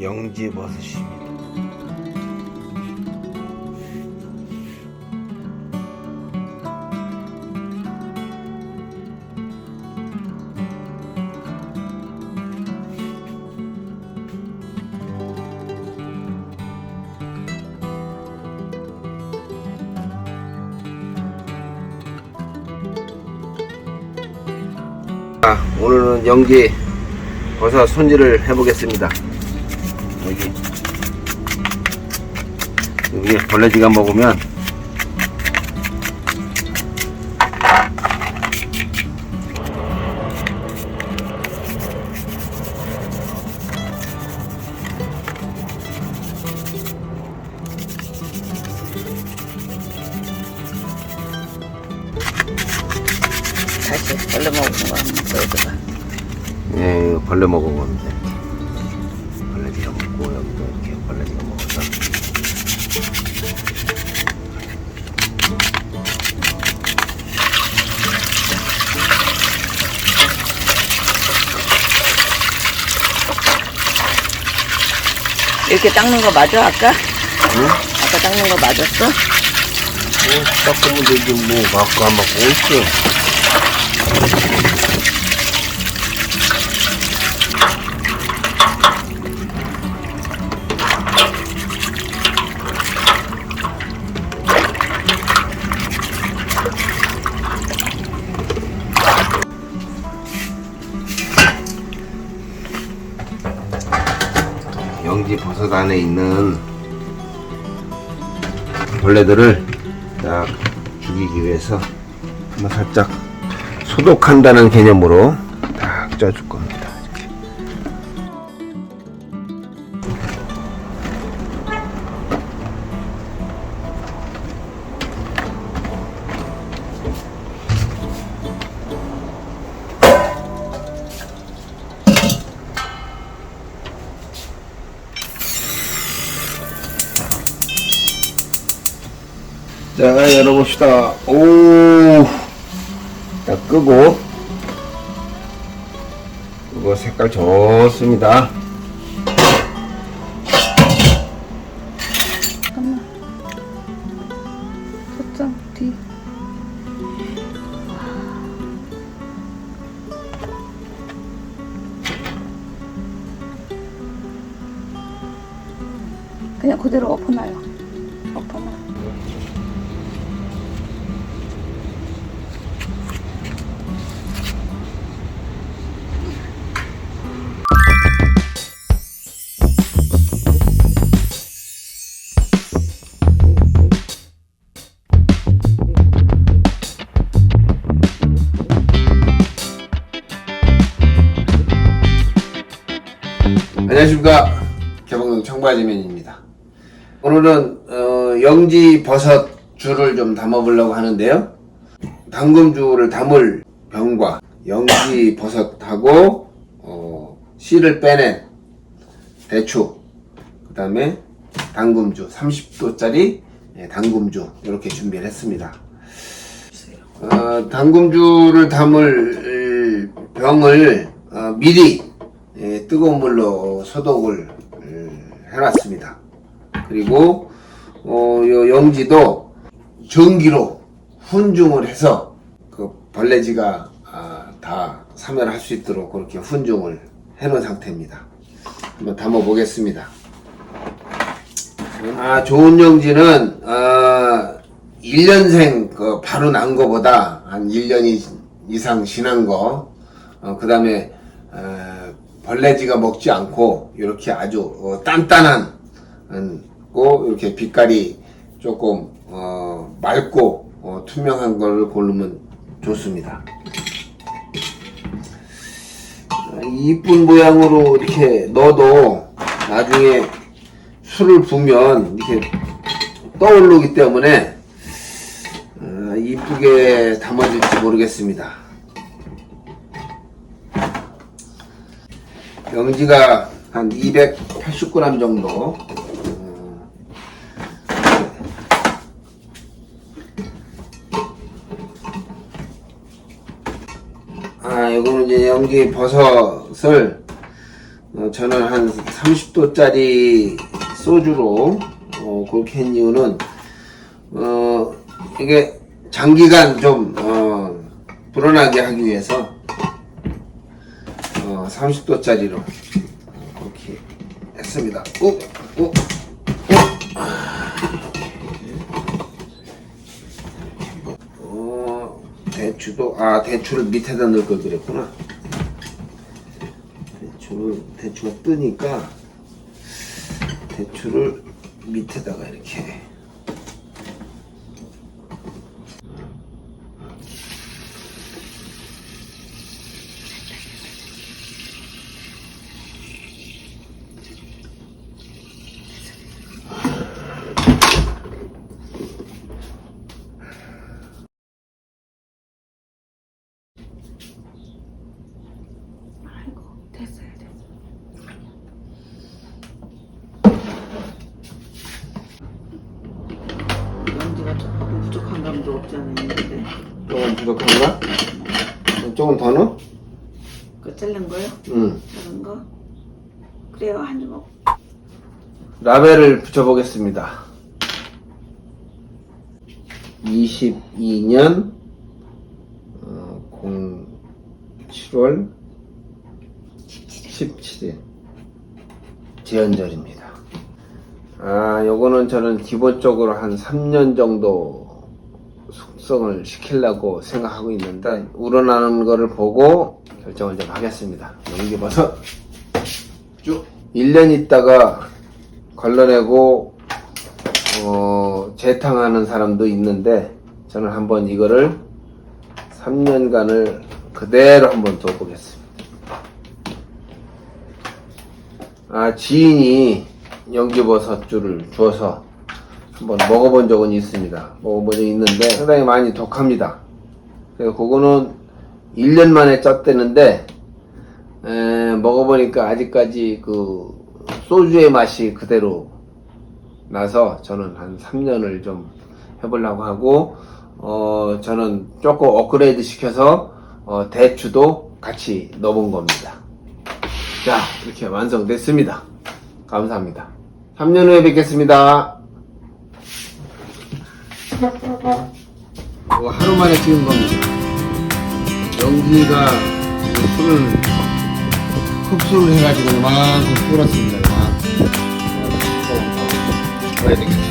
영지버섯입니다. 자, 오늘은 영지 버섯 손질을 해보겠습니다. 여기 여기 벌레지가 먹으면 다시 얼른 먹는 거 한번 보여줘봐. 예, 벌레 먹어보 벌레지가 먹고 여기도 이렇게 벌레지가 먹어서 이렇게 닦는 거 맞아 아까? 응? 아까 닦는 거 맞았어? 뭐 닦으면 되지 뭐 갖고 안 먹고 있어. 영지 버섯 안에 있는 벌레들을 딱 죽이기 위해서 한번 살짝 소독한다는 개념으로 딱 짜줄 겁니다. 자, 열어봅시다. 오, 딱 끄고. 이거 색깔 좋습니다. 잠깐만. 소장 뒤. 그냥 그대로 엎어놔요. 엎어놔. 안녕하십니까. 개봉동 청바지맨입니다. 오늘은 어, 영지 버섯 줄을 좀 담아 보려고 하는데요. 당금주를 담을 병과 영지 버섯하고 어, 씨를 빼낸 배추, 그 다음에 당금주 30도짜리 당금주 이렇게 준비를 했습니다. 어, 당금주를 담을 병을 어, 미리 예, 뜨거운 물로 소독을 음, 해놨습니다. 그리고 어, 요 영지도 전기로 훈중을 해서 그 벌레지가 아, 다 사멸할 수 있도록 그렇게 훈중을 해놓은 상태입니다. 한번 담아 보겠습니다. 아, 좋은 영지는 아, 1년생 그 바로 난 거보다 한 1년 이상 지난 거, 어, 그 다음에 벌레지가 먹지 않고 이렇게 아주 어, 단단한 음, 고 이렇게 빛깔이 조금 어, 맑고 어, 투명한 거를 고르면 좋습니다. 어, 이쁜 모양으로 이렇게 넣어도 나중에 술을 부면 이렇게 떠오르기 때문에 어, 이쁘게 담아질지 모르겠습니다. 영지가 한 280g 정도. 음, 아, 이거는 이제 영지 버섯을 어, 저는 한 30도짜리 소주로 어, 그렇게 한 이유는 어, 이게 장기간 좀 어, 불어나게 하기 위해서 어, 30도짜리로 그렇게 했습니다. 오, 오, 오. 어, 대추도 아 대추를 밑에다 넣을 걸 그랬구나. 대추를 대추가 뜨니까 대추를 밑에다가 이렇게 아이고 됐어요 됐어. 연지가 조금 부족한 감도 있는데 조금 부족한가? 조금 더 넣어? 그거 자른 거요? 응. 자른 거? 그래요 한 주먹 라벨을 붙여보겠습니다. 22년 어, 07월 17일 제헌절입니다. 아, 요거는 저는 기본적으로 한 3년 정도 숙성을 시키려고 생각하고 있는데 우러나는 거를 보고 결정을 좀 하겠습니다. 넘겨봐서 쭉 1년 있다가 걸러내고 어, 재탕하는 사람도 있는데 저는 한번 이거를 3년간을 그대로 한번 둬보겠습니다. 아 지인이 연기버섯주를 주어서 한번 먹어본 적은 있습니다. 먹어본 적이 있는데 상당히 많이 독합니다. 그래서 그거는 1년 만에 쪘대는데 에, 먹어보니까 아직까지 그 소주의 맛이 그대로 나서 저는 한 3년을 좀 해보려고 하고 어 저는 조금 업그레이드 시켜서 어, 대추도 같이 넣어본 겁니다. 자 이렇게 완성됐습니다. 감사합니다. 3년 후에 뵙겠습니다. 이거 하루 만에 찍은 겁니다. 연기가 술을 흡수를 해가지고 이만큼 끓었습니다. 이만큼.